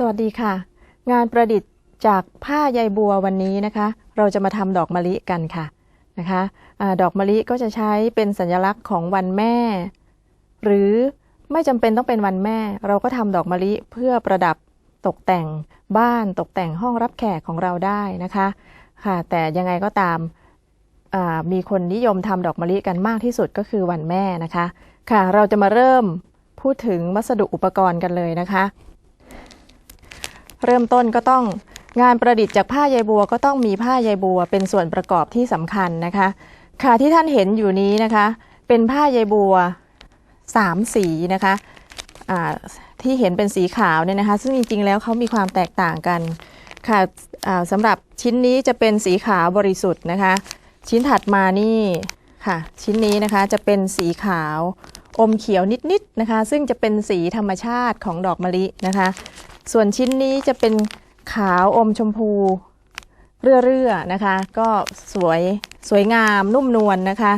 สวัสดีค่ะ งานประดิษฐ์จากผ้าใยบัววันนี้นะคะ เราจะมาทำดอกมะลิกันค่ะนะคะอาดอกมะลิก็จะใช้เป็นสัญลักษณ์ของวันแม่ หรือไม่จำเป็นต้องเป็นวันแม่ เราก็ทำดอกมะลิเพื่อประดับตกแต่งบ้านตกแต่งห้องรับแขกของเราได้นะคะค่ะ แต่ยังไงก็ตามมีคนนิยมทำดอกมะลิกันมากที่สุดก็คือวันแม่นะคะ ค่ะ เราจะมาเริ่มพูดถึงวัสดุอุปกรณ์กันเลยนะคะ เริ่มต้นก็ต้องงานประดิษฐ์จากผ้าใยบัวก็ต้องมีผ้าใยบัวเป็นส่วนประกอบที่สำคัญนะคะ ค่ะที่ท่านเห็นอยู่นี้นะคะ เป็นผ้าใยบัวสามสีนะคะที่เห็นเป็นสีขาวเนี่ยนะคะ ซึ่งจริงๆแล้วเขามีความแตกต่างกันค่ะสำหรับชิ้นนี้จะเป็นสีขาวบริสุทธิ์นะคะ ชิ้นถัดมานี่ค่ะชิ้นนี้นะคะจะเป็นสีขาวอมเขียวนิดๆนะคะ ซึ่งจะเป็นสีธรรมชาติของดอกมะลินะคะ ส่วนชิ้นนี้จะเป็นขาวอมชมพูเรื่อๆนะคะ ก็สวยสวยงามนุ่มนวลนะคะ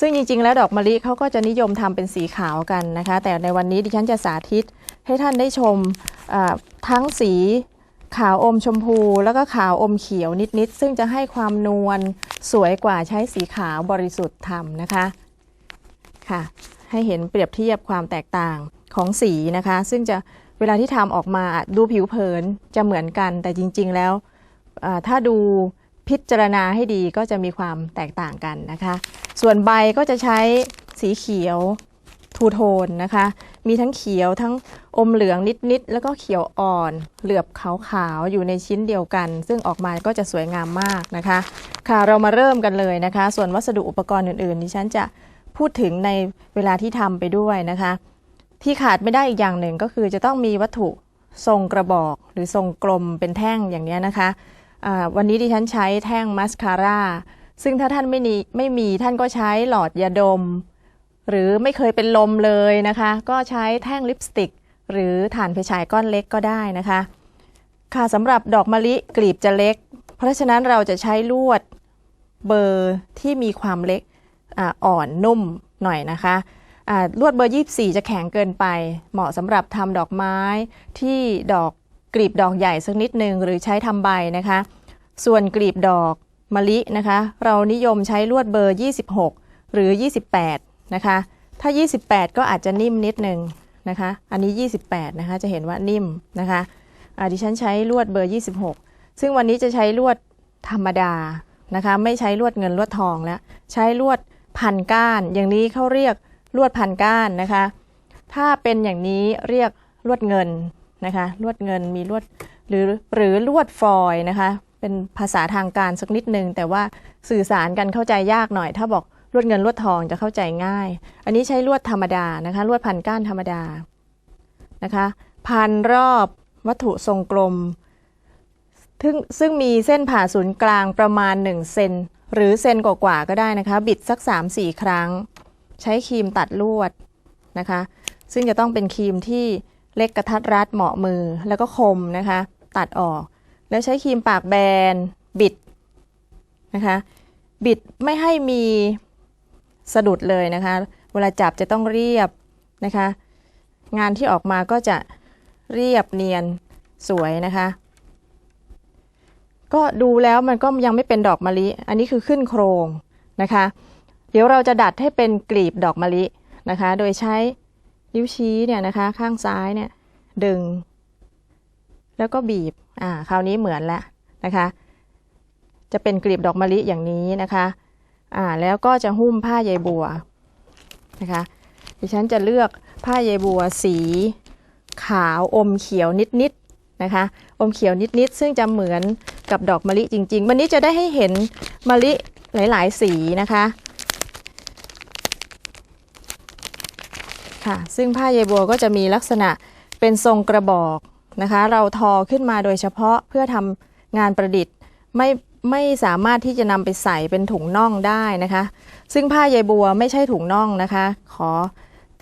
ซึ่งจริงๆ แล้วดอกมะลิเขาก็จะนิยมทำเป็นสีขาวกันนะคะ แต่ในวันนี้ดิฉันจะสาธิตให้ท่านได้ชมทั้งสีขาวอมชมพู แล้วก็ขาวอมเขียวนิดๆ ซึ่งจะให้ความนวลสวยกว่าใช้สีขาวบริสุทธิ์ทำนะคะค่ะ ให้เห็นเปรียบเทียบความแตกต่างของสีนะคะ ซึ่งจะ เวลาที่ทำออกมาดูผิวเผินจะเหมือนกัน แต่จริง ๆ แล้วถ้าดูพิจารณาให้ดีก็จะมีความแตกต่างกันนะคะ ส่วนใบก็จะใช้สีเขียวทูโทนนะคะ มีทั้งเขียวทั้งอมเหลืองนิดๆ แล้วก็เขียวอ่อน เหลือบขาวๆ อยู่ในชิ้นเดียวกัน ซึ่งออกมาก็จะสวยงามมากนะคะ ค่ะเรามาเริ่มกันเลยนะคะ ส่วนวัสดุอุปกรณ์อื่นๆดิฉันจะพูดถึงในเวลาที่ทำไปด้วยนะคะ ที่ขาดไม่ได้อีกอย่างหนึ่งก็คือจะต้องมีวัตถุทรงกระบอกหรือทรงกลมเป็นแท่งอย่างนี้นะคะอ่าวันนี้ดิฉันใช้แท่งมัสคาร่าซึ่งถ้าท่านไม่มีไม่มีท่านก็ใช้หลอดยาดม หรือไม่เคยเป็นลมเลยนะคะ ก็ใช้แท่งลิปสติก หรือถ่านไฟฉายก้อนเล็กก็ได้นะคะ ค่ะสำหรับดอกมะลิกลีบจะเล็ก เพราะฉะนั้นเราจะใช้ลวดเบอร์ที่มีความเล็กออ่อนนุ่มหน่อยนะคะ ลวดเบอร์ 24 จะแข็งเกินไป เหมาะสำหรับทำดอกไม้ที่ดอกกลีบดอกใหญ่สักนิดหนึ่งหรือใช้ทำใบนะคะ ส่วนกลีบดอกมะลินะคะ เรานิยมใช้ลวดเบอร์ 26 หรือ 28 นะคะ ถ้า 28 ก็อาจจะนิ่มนิดหนึ่งนะคะ อันนี้ 28 นะคะ จะเห็นว่านิ่มนะคะอดิฉันใช้ลวดเบอร์ 26 ซึ่งวันนี้จะใช้ลวดธรรมดานะคะ ไม่ใช้ลวดเงินลวดทองแล้ว ใช้ลวดพันก้าน อย่างนี้เขาเรียก ลวดพันก้านนะคะ ถ้าเป็นอย่างนี้เรียกลวดเงินนะคะลวดเงินมีลวดหรือหรือลวดฟอยนะคะ เป็นภาษาทางการสักนิดนึง แต่ว่าสื่อสารกันเข้าใจยากหน่อย ถ้าบอกลวดเงินลวดทองจะเข้าใจง่าย อันนี้ใช้ลวดธรรมดานะคะลวดพันก้านธรรมดานะคะพันรอบวัตถุทรงกลมซึ่งซึ่งมีเส้นผ่าศูนย์กลางประมาณ 1 เซนหรือเซนกว่าๆก็ได้นะคะ บิดสัก 3-4 ครั้ง ใช้ครีมตัดลวดนะคะ ซึ่งจะต้องเป็นครีมที่เล็กกระทัดรัดเหมาะมือแล้วก็คมนะคะ ตัดออก แล้วใช้ครีมปากแบนบิดนะคะ บิดไม่ให้มีสะดุดเลยนะคะ เวลาจับจะต้องเรียบนะคะ งานที่ออกมาก็จะเรียบเนียนสวยนะคะ ก็ดูแล้วมันก็ยังไม่เป็นดอกมะลิ อันนี้คือขึ้นโครงนะคะ เดี๋ยวเราจะดัดให้เป็นกลีบดอกมะลินะคะ โดยใช้นิ้วชี้เนี่ยนะคะ ข้างซ้ายเนี่ยดึง แล้วก็บีบ อ่า คราวนี้เหมือนแล้วนะคะ จะเป็นกลีบดอกมะลิอย่างนี้นะคะ อ่า แล้วก็จะหุ้มผ้าใยบัวนะคะ ดิฉันจะเลือกผ้าใยบัวสี ขาวอมเขียวนิดๆนะคะ อมเขียวนิดๆ ซึ่งจะเหมือนกับดอกมะลิจริง ๆ วันนี้จะได้ให้เห็นมะลิหลาย ๆ สีนะคะ ค่ะ ซึ่งผ้าใยบัวก็จะมีลักษณะเป็นทรงกระบอกนะคะ เราทอขึ้นมาโดยเฉพาะเพื่อทำงานประดิษฐ์ไม่ไม่สามารถที่จะนำไปใส่เป็นถุงน่องได้นะคะ ซึ่งผ้าใยบัวไม่ใช่ถุงน่องนะคะ ขอ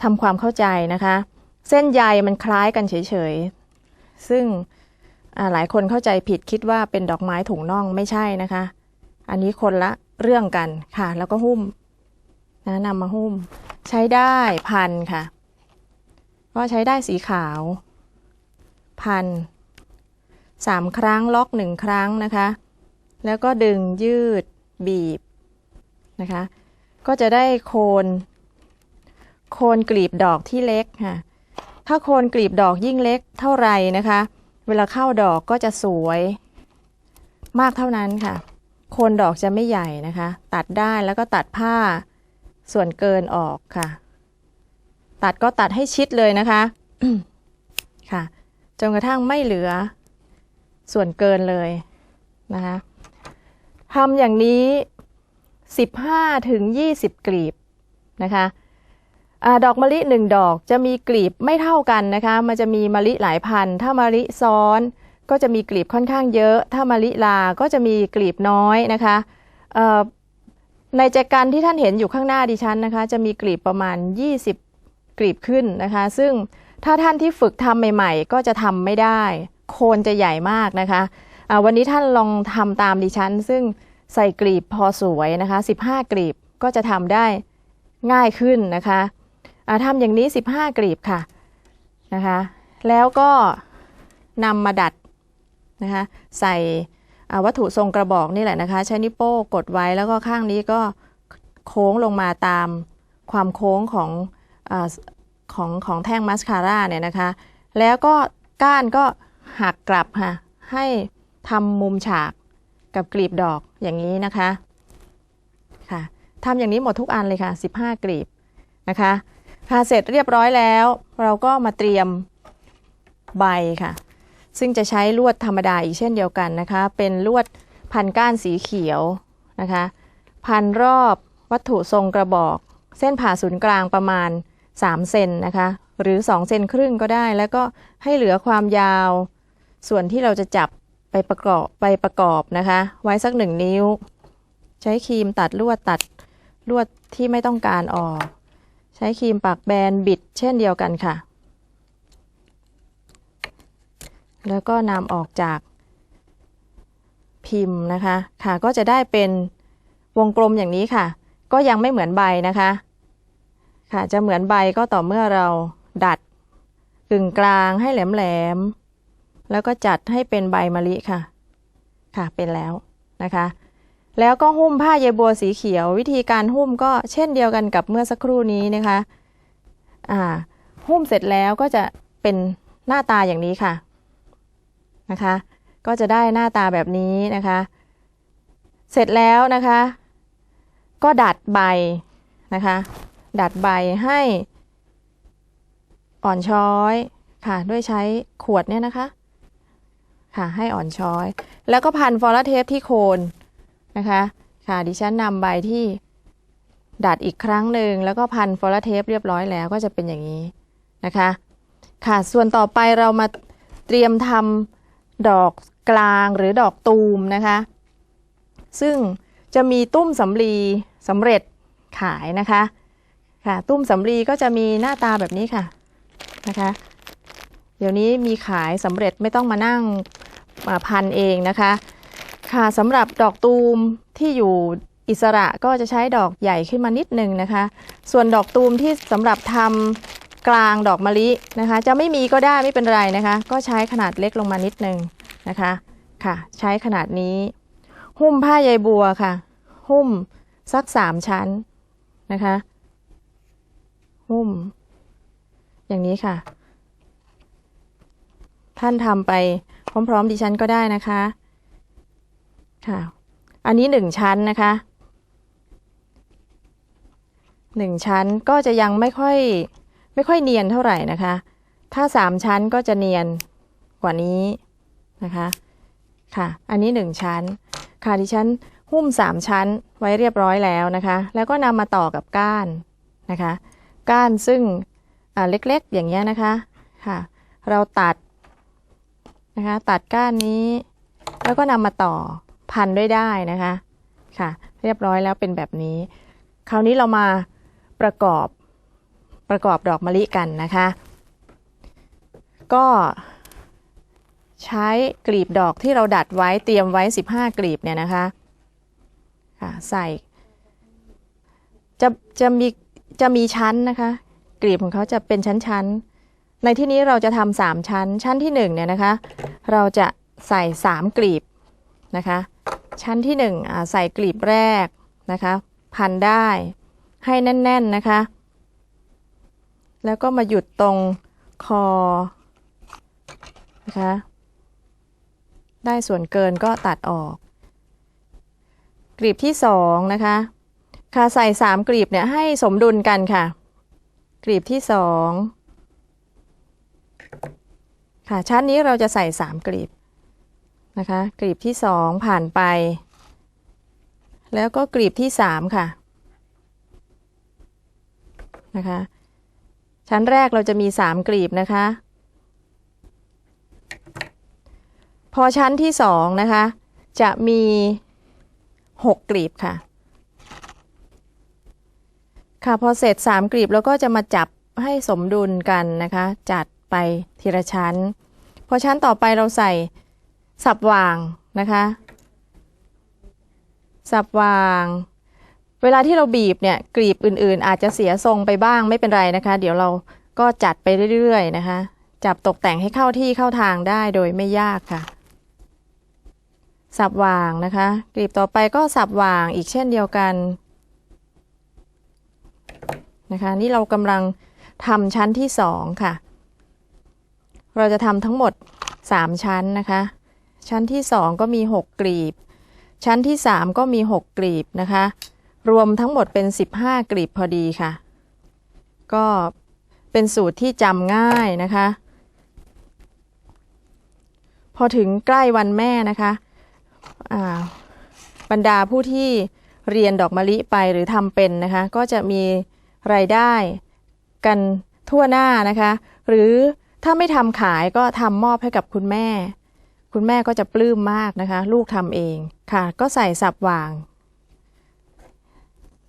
ทำความเข้าใจนะคะ เส้นใยมันคล้ายกันเฉยๆ ซึ่งหลายคนเข้าใจผิดคิดว่าเป็นดอกไม้ถุงน่องไม่ใช่นะคะ อันนี้คนละเรื่องกันค่ะ แล้วก็หุ้มนะนำมาหุ้ม ใช้ได้พันค่ะ ก็ใช้ได้สีขาว พันสามครั้งล็อกหนึ่งครั้งนะคะ แล้วก็ดึงยืดบีบนะคะ ก็จะได้โคน โคนกลีบดอกที่เล็กค่ะ ถ้าโคนกลีบดอกยิ่งเล็กเท่าไหร่นะคะ เวลาเข้าดอกก็จะสวยมากเท่านั้นค่ะ โคนดอกจะไม่ใหญ่นะคะ ตัดได้แล้วก็ตัดผ้า ส่วนเกินออกค่ะ ตัดก็ตัดให้ชิดเลยนะคะค่ะจนกระทั่งไม่เหลือ ส่วนเกินเลยนะคะทำอย่างนี้ 15ถึง20 กลีบนะคะอดอกมะลิหนึ่งดอกจะมีกลีบไม่เท่ากันนะคะ มันจะมีมะลิหลายพันธุ์ถ้ามะลิซ้อนก็จะมีกลีบค่อนข้างเยอะ ถ้ามะลิลาก็จะมีกลีบน้อยนะคะ ในแจกันที่ท่านเห็นอยู่ข้างหน้าดิฉันนะคะ จะมีกลีบประมาณ 20 กลีบขึ้นนะคะ ซึ่งถ้าท่านที่ฝึกทำใหม่ ๆ ก็จะทำไม่ได้ โคนจะใหญ่มากนะคะอ่าวันนี้ท่านลองทำตามดิฉัน ซึ่งใส่กลีบพอสวยนะคะ 15 กลีบก็จะทำได้ง่ายขึ้นนะคะอ่าทำอย่างนี้ 15 กลีบค่ะนะคะ แล้วก็นำมาดัดนะคะ ใส่ วัตถุทรงกระบอกนี่แหละนะคะ ใช้นิ้วโป้งกดไว้แล้วก็ข้างนี้ก็โค้งลงมาตามความโค้งของอของของแท่งมัสคาร่าเนี่ยนะคะ แล้วก็ก้านก็หักกลับค่ะให้ทำมุมฉากกับกลีบดอกอย่างนี้นะคะค่ะทำอย่างนี้หมดทุกอันเลยค่ะ 15 กลีบนะคะค่ะเสร็จเรียบร้อยแล้ว เราก็มาเตรียมใบค่ะ ซึ่งจะใช้ลวดธรรมดาอีกเช่นเดียวกันนะคะ เป็นลวดพันก้านสีเขียวนะคะ พันรอบวัตถุทรงกระบอก เส้นผ่าศูนย์กลางประมาณ 3 เซนนะคะ หรือ 2 เซนครึ่งก็ได้ แล้วก็ให้เหลือความยาว ส่วนที่เราจะจับไปประกอบไปประกอบนะคะ ไว้สักหนึ่งนิ้ว ใช้ครีมตัดลวดตัดลวดที่ไม่ต้องการออก ใช้ครีมปากแบนบิดเช่นเดียวกันค่ะ แล้วก็นำออกจากพิมพ์นะคะ ค่ะ ก็จะได้เป็นวงกลมอย่างนี้ค่ะ ก็ยังไม่เหมือนใบนะคะ ค่ะ จะเหมือนใบก็ต่อเมื่อเราดัดกึ่งกลางให้แหลมๆแล้วก็จัดให้เป็นใบมะลิค่ะ ค่ะ เป็นแล้วนะคะ แล้วก็หุ้มผ้าเยบัวสีเขียว วิธีการหุ้มก็เช่นเดียวกันกับเมื่อสักครู่นี้นะคะ อ่า หุ้มเสร็จแล้วก็จะเป็นหน้าตาอย่างนี้ค่ะ นะคะ ก็จะได้หน้าตาแบบนี้นะคะ เสร็จแล้วนะคะ ก็ดัดใบนะคะ ดัดใบให้อ่อนช้อยค่ะ ด้วยใช้ขวดเนี่ยนะคะ ค่ะให้อ่อนช้อย แล้วก็พันฟอร์เทปที่โคนนะคะ ค่ะดิฉันนำใบที่ดัดอีกครั้งหนึ่งแล้วก็พันฟอร์เทปเรียบร้อยแล้วก็จะเป็นอย่างนี้นะคะ ค่ะส่วนต่อไปเรามาเตรียมทำ ดอกกลางหรือดอกตูมนะคะ ซึ่งจะมีตุ้มสำลีสำเร็จขายนะคะค่ะ ตุ้มสำลีก็จะมีหน้าตาแบบนี้ค่ะนะคะ เดี๋ยวนี้มีขายสำเร็จไม่ต้องมานั่งมาพันเองนะคะ ค่ะสำหรับดอกตูมที่อยู่อิสระก็จะใช้ดอกใหญ่ขึ้นมานิดนึงนะคะ ส่วนดอกตูมที่สำหรับทำ กลางดอกมะลินะคะ จะไม่มีก็ได้ไม่เป็นไรนะคะ ก็ใช้ขนาดเล็กลงมานิดนึงนะคะค่ะ ใช้ขนาดนี้ หุ้มผ้าใยบัวค่ะ หุ้มสักสามชั้นนะคะ หุ้ม อย่างนี้ค่ะ ท่านทำไปพร้อมๆดิฉันก็ได้นะคะค่ะ อันนี้หนึ่งชั้นนะคะหนึ่งชั้นก็จะยังไม่ค่อย ไม่ค่อยเนียนเท่าไหร่นะคะ ถ้าสามชั้นก็จะเนียนกว่านี้นะคะ ค่ะ อันนี้หนึ่งชั้น ค่ะดิฉันหุ้มสามชั้นไว้เรียบร้อยแล้วนะคะ แล้วก็นำมาต่อกับก้านนะคะ ก้านซึ่งเล็กๆอย่างเงี้ยนะคะ ค่ะ เราตัดนะคะ ตัดก้านนี้ แล้วก็นำมาต่อพันด้วยได้นะคะ ค่ะ เรียบร้อยแล้วเป็นแบบนี้ คราวนี้เรามาประกอบ ประกอบดอกมะลิกันนะคะ ก็ใช้กลีบดอกที่เราดัดไว้เตรียมไว้ 15 กลีบเนี่ยนะคะค่ะใส่จะจะมีจะมีชั้นนะคะ กลีบของเขาจะเป็นชั้นๆ ในที่นี้เราจะทำสามชั้น ชั้นที่หนึ่งเนี่ยนะคะ เราจะใส่สามกลีบนะคะ ชั้นที่หนึ่งใส่กลีบแรกนะคะ พันได้ให้แน่น ๆนะคะ แล้วก็มาหยุดตรงคอนะคะ ได้ส่วนเกินก็ตัดออก กลีบที่สองนะคะค่ะใส่สามกลีบเนี่ยให้สมดุลกันค่ะ กลีบที่สองค่ะชั้นนี้เราจะใส่สามกลีบนะคะกลีบที่สองผ่านไป แล้วก็กลีบที่สามค่ะนะคะ ชั้นแรกเราจะมีสามกลีบนะคะ พอชั้นที่สองนะคะ จะมีหกกลีบค่ะ ค่ะพอเสร็จสามกลีบแล้วก็จะมาจับให้สมดุลกันนะคะ จัดไปทีละชั้น พอชั้นต่อไปเราใส่สับวางนะคะ สับวาง เวลาที่เราบีบเนี่ยกลีบอื่นๆ อาจจะเสียทรงไปบ้างไม่เป็นไรนะคะ เดี๋ยวเราก็จัดไปเรื่อยๆนะคะ จับตกแต่งให้เข้าที่เข้าทางได้โดยไม่ยากค่ะ สับวางนะคะกลีบต่อไปก็สับวางอีกเช่นเดียวกันนะคะนี่เรากำลังทำชั้นที่สองค่ะ เราจะทำทั้งหมด 3 ชั้นนะคะ ชั้นที่ 2 ก็มี 6 กลีบ ชั้นที่ 3 ก็มี 6 กลีบนะคะ รวมทั้งหมดเป็น 15กลีบพอดีค่ะ ก็เป็นสูตรที่จำง่ายนะคะ พอถึงใกล้วันแม่นะคะบรรดาผู้ที่เรียนดอกมะลิไปหรือทำเป็นนะคะ ก็จะมีรายได้กันทั่วหน้านะคะ หรือถ้าไม่ทำขายก็ทำมอบให้กับคุณแม่ คุณแม่ก็จะปลื้มมากนะคะ ลูกทำเองค่ะ ก็ใส่สับหว่าง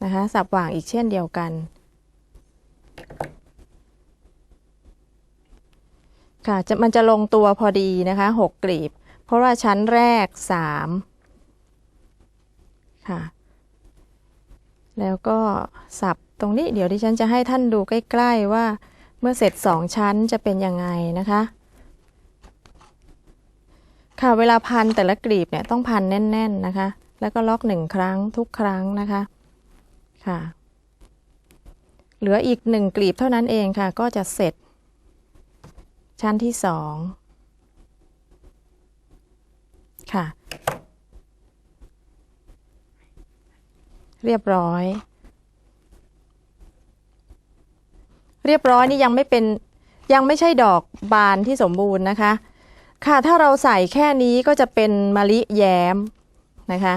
นะคะสับหว่างอีกเช่นเดียวกัน ค่ะจะมันจะลงตัวพอดีนะคะหกกลีบ เพราะว่าชั้นแรกสามค่ะ แล้วก็สับตรงนี้เดี๋ยวดิฉันจะให้ท่านดูใกล้ๆว่าเมื่อเสร็จสองชั้นจะเป็นยังไงนะคะ ค่ะเวลาพันแต่ละกลีบเนี่ยต้องพันแน่น ๆนะคะ แล้วก็ล็อกหนึ่งครั้งทุกครั้งนะคะ ค่ะ เหลืออีกหนึ่งกลีบเท่านั้นเองค่ะ ก็จะเสร็จ ชั้นที่สองค่ะ เรียบร้อย เรียบร้อยนี่ยังไม่เป็นยังไม่ใช่ดอกบานที่สมบูรณ์นะคะ ค่ะถ้าเราใส่แค่นี้ก็จะเป็นมะลิแย้มนะคะ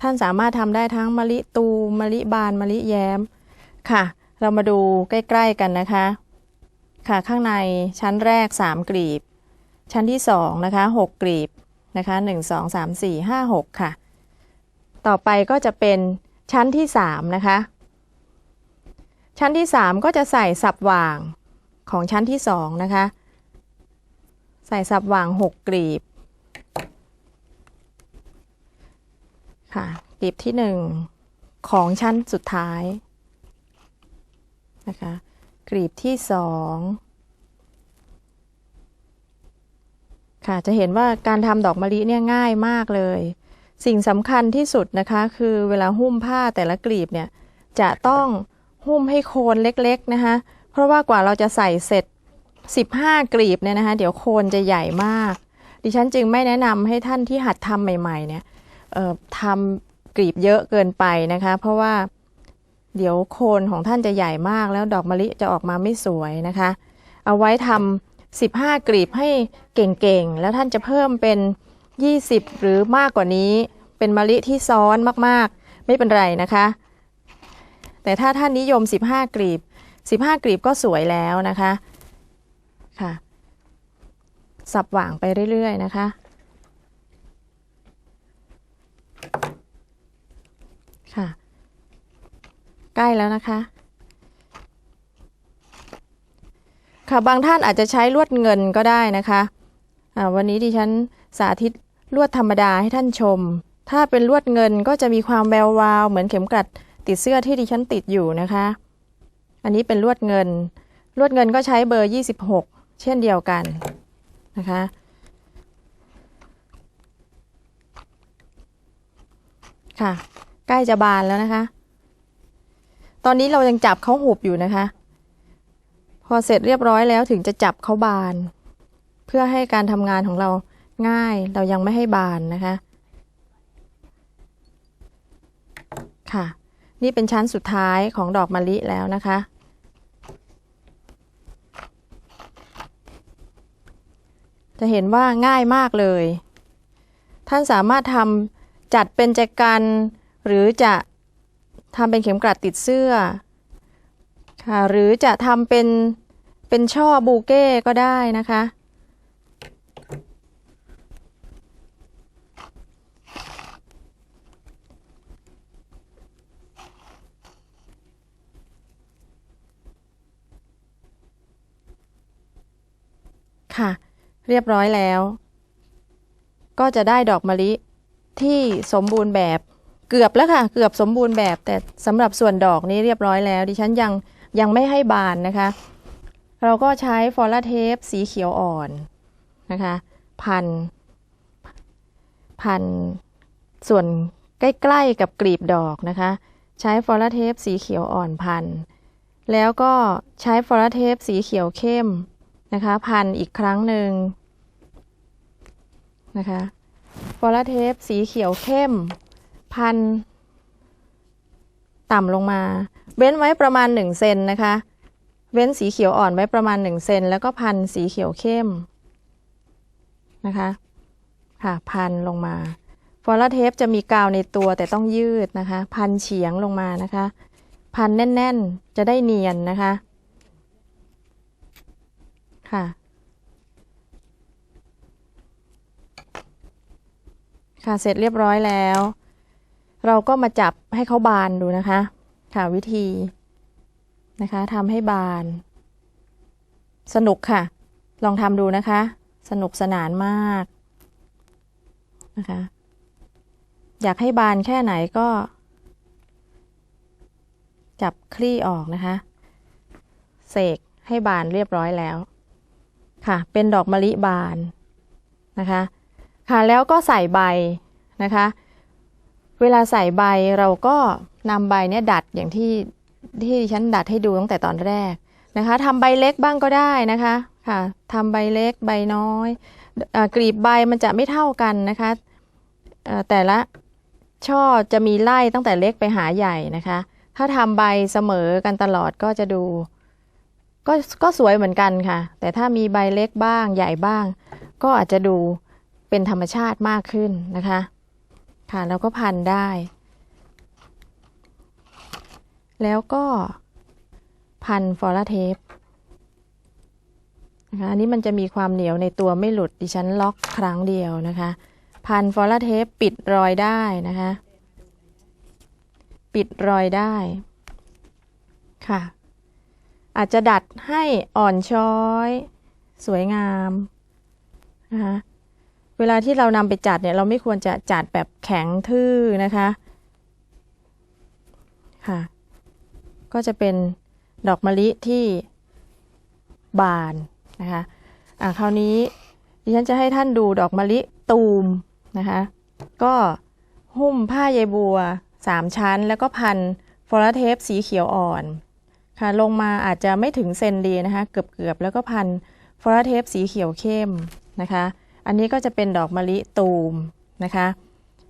ท่านสามารถทำได้ทั้งมะลิตูมมะลิบานมะลิแย้มค่ะ เรามาดูใกล้ ๆกันนะคะ ค่ะข้างในชั้นแรก 3 กลีบ ชั้นที่2นะคะ6กลีบนะคะ1 2 3 4 5 6 ค่ะ ต่อไปก็จะเป็นชั้นที่3นะคะ ชั้นที่ 3 ก็จะใส่สับหว่างของชั้นที่2นะคะ ใส่สับหว่าง 6 กลีบ ค่ะกลีบที่1ของชั้นสุดท้ายนะคะกลีบที่2ค่ะจะเห็นว่าการทำดอกมะลิเนี่ยง่ายมากเลย สิ่งสำคัญที่สุดนะคะคือเวลาหุ้มผ้าแต่ละกลีบเนี่ยจะต้องหุ้มให้โคนเล็กๆนะคะเพราะว่ากว่าเราจะใส่เสร็จ 15 กลีบเนี่ยนะคะเดี๋ยวโคนจะใหญ่มาก ดิฉันจึงไม่แนะนำให้ท่านที่หัดทำใหม่ๆเนี่ย ทำกลีบเยอะเกินไปนะคะ เพราะว่าเดี๋ยวโคนของท่านจะใหญ่มากแล้วดอกมะลิจะออกมาไม่สวยนะคะ เอาไว้ทำ15กลีบให้เก่งๆ แล้วท่านจะเพิ่มเป็น 20 หรือมากกว่านี้ เป็นมะลิที่ซ้อนมากๆ ไม่เป็นไรนะคะ แต่ถ้าท่านนิยม 15 กลีบ 15 กลีบก็สวยแล้วนะคะค่ะสับหว่างไปเรื่อยๆนะคะ ค่ะ ใกล้แล้วนะคะ ค่ะบางท่านอาจจะใช้ลวดเงินก็ได้นะคะะวันนี้ดิฉันสาธิตลวดธรรมดาให้ท่านชม ถ้าเป็นลวดเงินก็จะมีความแวววาว เหมือนเข็มกลัดติดเสื้อที่ดิฉันติดอยู่นะคะ อันนี้เป็นลวดเงิน ลวดเงินก็ใช้เบอร์ 26 เช่นเดียวกันนะคะค่ะ ใกล้จะบานแล้วนะคะ ตอนนี้เรายังจับเขาหุบอยู่นะคะ พอเสร็จเรียบร้อยแล้วถึงจะจับเขาบาน เพื่อให้การทำงานของเราง่าย เรายังไม่ให้บานนะคะ ค่ะ นี่เป็นชั้นสุดท้ายของดอกมะลิแล้วนะคะ จะเห็นว่าง่ายมากเลย ท่านสามารถทำจัดเป็นแจกัน หรือจะทำเป็นเข็มกลัดติดเสื้อค่ะหรือจะทำเป็นเป็นช่อบูเก้ก็ได้นะคะ ค่ะ เรียบร้อยแล้ว ก็จะได้ดอกมะลิที่สมบูรณ์แบบ เกือบแล้วค่ะ เกือบสมบูรณ์แบบ แต่สำหรับส่วนดอกนี้เรียบร้อยแล้ว ดิฉันยังยังไม่ให้บานนะคะ เราก็ใช้ฟอลาเทปสีเขียวอ่อนนะคะ พัน พัน ส่วนใกล้ๆกับกลีบดอกนะคะ ใช้ฟอลาเทปสีเขียวอ่อนพัน แล้วก็ใช้ฟอลาเทปสีเขียวเข้มนะคะ พันอีกครั้งหนึ่งนะคะฟอลาเทปสีเขียวเข้ม พันต่ำลงมา เว้นไว้ประมาณ 1 เซนนะคะ เว้นสีเขียวอ่อนไว้ประมาณ 1 เซนแล้วก็พันสีเขียวเข้มนะคะค่ะพันลงมาฟอลาเทปจะมีกาวในตัวแต่ต้องยืดนะคะ พันเฉียงลงมานะคะ พันแน่น ๆ จะได้เนียนนะคะค่ะค่ะเสร็จเรียบร้อยแล้ว เราก็มาจับให้เขาบานดูนะคะ ค่ะวิธีนะคะทำให้บาน สนุกค่ะ ลองทำดูนะคะ สนุกสนานมากนะคะ อยากให้บานแค่ไหนก็ จับคลี่ออกนะคะ เสกให้บานเรียบร้อยแล้ว ค่ะ เป็นดอกมะลิบานนะคะ ค่ะแล้วก็ใส่ใบนะคะ เวลาใส่ใบเราก็นำใบเนี้ยดัดอย่างที่ที่ฉันดัดให้ดูตั้งแต่ตอนแรกนะคะทำใบเล็กบ้างก็ได้นะคะค่ะทำใบเล็กใบน้อยอกลีบใบมันจะไม่เท่ากันนะคะแต่ละช่อจะมีไล่ตั้งแต่เล็กไปหาใหญ่นะคะ ถ้าทำใบเสมอกันตลอดก็จะดู ก็ก็สวยเหมือนกันค่ะ แต่ถ้ามีใบเล็กบ้างใหญ่บ้าง ก็อาจจะดูเป็นธรรมชาติมากขึ้นนะคะ ค่ะแล้วก็พันได้ แล้วก็พันฟอลาเทปนะคะอันนี้มันจะมีความเหนียวในตัวไม่หลุดดิฉันล็อกครั้งเดียวนะคะ พันฟอลาเทปปิดรอยได้นะคะ ปิดรอยได้ค่ะ อาจจะดัดให้อ่อนช้อย สวยงามนะคะ เวลาที่เรานำไปจัดเนี่ยเราไม่ควรจะจัดแบบแข็งทื่อนะคะค่ะ ก็จะเป็นดอกมะลิที่บานนะคะอะคราวนี้ดิฉันจะให้ท่านดูดอกมะลิตูมนะคะก็หุ้มผ้าใยบัวสามชั้น แล้วก็พันฟลาเทปสีเขียวอ่อนค่ะลงมาอาจจะไม่ถึงเซนดีนะคะ เกือบๆแล้วก็พันฟลาเทปสีเขียวเข้มนะคะ อันนี้ก็จะเป็นดอกมะลิตูมนะคะ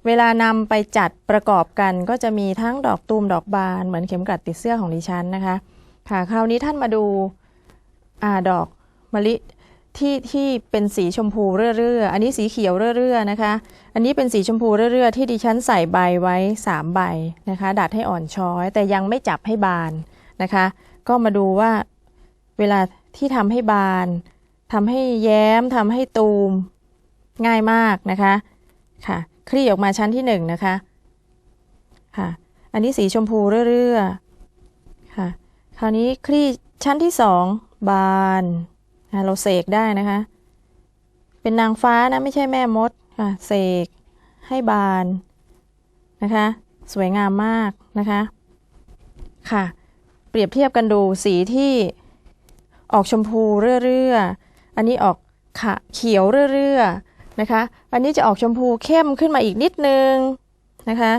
เวลานำไปจัดประกอบกันก็จะมีทั้งดอกตูมดอกบานเหมือนเข็มกลัดติดเสื้อของดิฉันนะคะ ค่ะคราวนี้ท่านมาดูอาดอกมะลิที่ที่เป็นสีชมพูเรื่อๆ อันนี้สีเขียวเรื่อๆนะคะ อันนี้เป็นสีชมพูเรื่อๆ ที่ดิฉันใส่ใบไว้ 3 ใบนะคะ ดัดให้อ่อนช้อย แต่ยังไม่จับให้บานนะคะ ก็มาดูว่าเวลาที่ทำให้บานทำให้แย้มทำให้ตูม ง่ายมากนะคะค่ะคลี่ออกมาชั้นที่หนึ่งนะคะค่ะอันนี้สีชมพูเรื่อๆค่ะคราวนี้คลี่ชั้นที่สองบานอะเราเสกได้นะคะ เป็นนางฟ้านะไม่ใช่แม่มดค่ะเสกให้บานนะคะ สวยงามมากนะคะค่ะ เปรียบเทียบกันดูสีที่ออกชมพูเรื่อๆอันนี้ออกขะเขียวเรื่อๆ นะคะ อันนี้จะออกชมพูเข้มขึ้นมาอีกนิดนึงนะคะ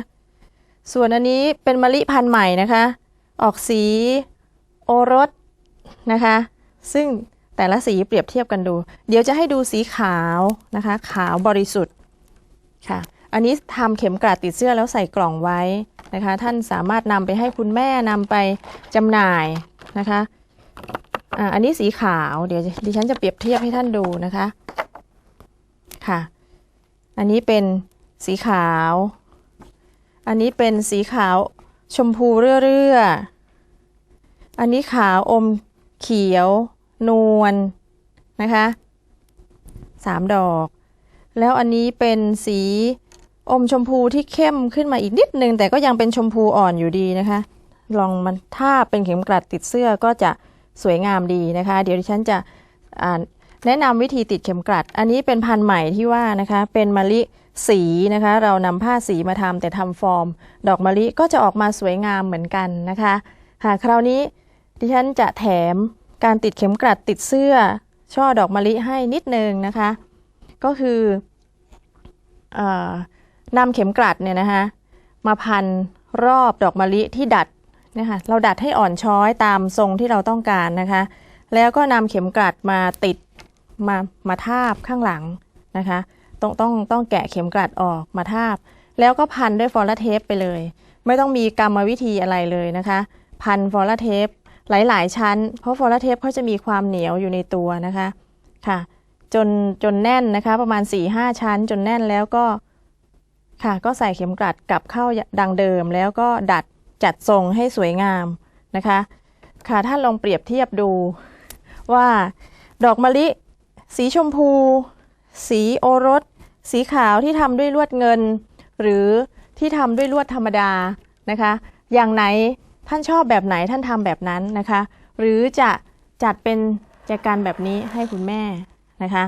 ส่วนอันนี้เป็นมะลิพันธุ์ใหม่นะคะ ออกสีโอรสนะคะ ซึ่งแต่ละสีเปรียบเทียบกันดู เดี๋ยวจะให้ดูสีขาวนะคะ ขาวบริสุทธิ์ค่ะ อันนี้ทำเข็มกลัดติดเสื้อแล้วใส่กล่องไว้นะคะ ท่านสามารถนำไปให้คุณแม่นำไปจำหน่ายนะคะอ่าอันนี้สีขาว เดี๋ยวดิฉันจะเปรียบเทียบให้ท่านดูนะคะ ค่ะ อันนี้เป็นสีขาว อันนี้เป็นสีขาวชมพูเรื่อๆ อันนี้ขาวอมเขียว นวลนะคะสามดอก แล้วอันนี้เป็นสีอมชมพูที่เข้มขึ้นมาอีกนิดนึง แต่ก็ยังเป็นชมพูอ่อนอยู่ดีนะคะ ลองมันถ้าเป็นเข็มกลัดติดเสื้อก็จะสวยงามดีนะคะ เดี๋ยวดิฉันจะ แนะนำวิธีติดเข็มกลัด อันนี้เป็นพันธุ์ใหม่ที่ว่านะคะ เป็นมะลิสีนะคะ เรานำผ้าสีมาทำแต่ทำฟอร์ม ดอกมะลิก็จะออกมาสวยงามเหมือนกันนะคะหากคราวนี้ดิฉันจะแถมการติดเข็มกลัดติดเสื้อ ช่อดอกมะลิให้นิดนึงนะคะ ก็คืออนำเข็มกลัดเนี่ยนะคะ มาพันรอบดอกมะลิที่ดัดเนี่ยค่ะเราดัดให้อ่อนช้อยตามทรงที่เราต้องการนะคะ แล้วก็นำเข็มกลัดมาติด มามาทาบข้างหลังนะคะ ต้องต้องต้องแกะเข็มกลัดออกมาทาบ แล้วก็พันด้วยฟอลลาเทปไปเลย ไม่ต้องมีกรรมวิธีอะไรเลยนะคะ พันฟอลลาเทปหลาย ๆ ชั้น เพราะฟอลลาเทปเขาจะมีความเหนียวอยู่ในตัวนะคะค่ะจนจนแน่นนะคะ ประมาณ 4-5 ชั้น จนแน่นแล้วก็ค่ะ ก็ใส่เข็มกลัดกลับเข้าดังเดิม แล้วก็ดัดจัดทรงให้สวยงามนะคะ ค่ะท่าลองเปรียบเทียบดูว่าดอกมะลิ สีชมพู สีโอรส สีขาวที่ทำด้วยลวดเงิน หรือที่ทำด้วยลวดธรรมดานะคะ อย่างไหนท่านชอบแบบไหนท่านทำแบบนั้นนะคะ หรือจะจัดเป็นแจกันแบบนี้ให้คุณแม่นะคะ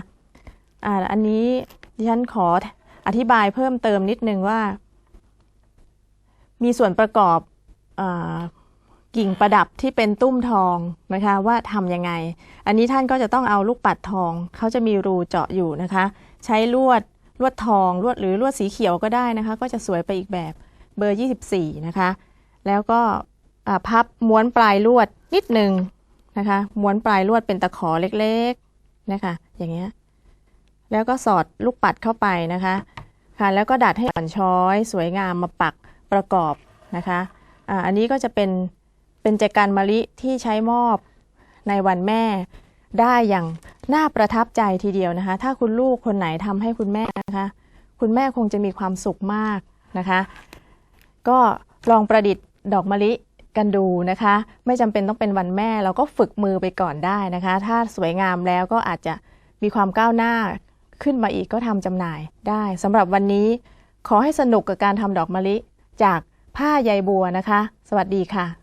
อ่าอันนี้ดิฉันขออธิบายเพิ่มเติมนิดนึงว่า มีส่วนประกอบอา กิ่งประดับที่เป็นตุ้มทองนะคะว่าทำยังไง อันนี้ท่านก็จะต้องเอาลูกปัดทองเขาจะมีรูเจาะอยู่นะคะ ใช้ลวดลวดทองลวดหรือลวดสีเขียวก็ได้นะคะ ก็จะสวยไปอีกแบบเบอร์ 24 นะคะ แล้วก็พับม้วนปลายลวดนิดหนึ่งนะคะ ม้วนปลายลวดเป็นตะขอเล็กๆนะคะ อย่างเงี้ยแล้วก็สอดลูกปัดเข้าไปนะคะค่ะแล้วก็ดัดให้อ่อนช้อย สวยงามมาปักประกอบนะคะอ่าอันนี้ก็จะเป็น เป็นแจกันมะลิที่ใช้มอบในวันแม่ ได้อย่างน่าประทับใจทีเดียวนะคะ ถ้าคุณลูกคนไหนทำให้คุณแม่นะคะ คุณแม่คงจะมีความสุขมากนะคะ ก็ลองประดิษฐ์ดอกมะลิกันดูนะคะ ไม่จำเป็นต้องเป็นวันแม่ เราก็ฝึกมือไปก่อนได้นะคะ ถ้าสวยงามแล้วก็อาจจะมีความก้าวหน้าขึ้นมาอีกก็ทำจำหน่ายได้สำหรับวันนี้ ขอให้สนุกกับการทำดอกมะลิ จากผ้าใยบัวนะคะ สวัสดีค่ะ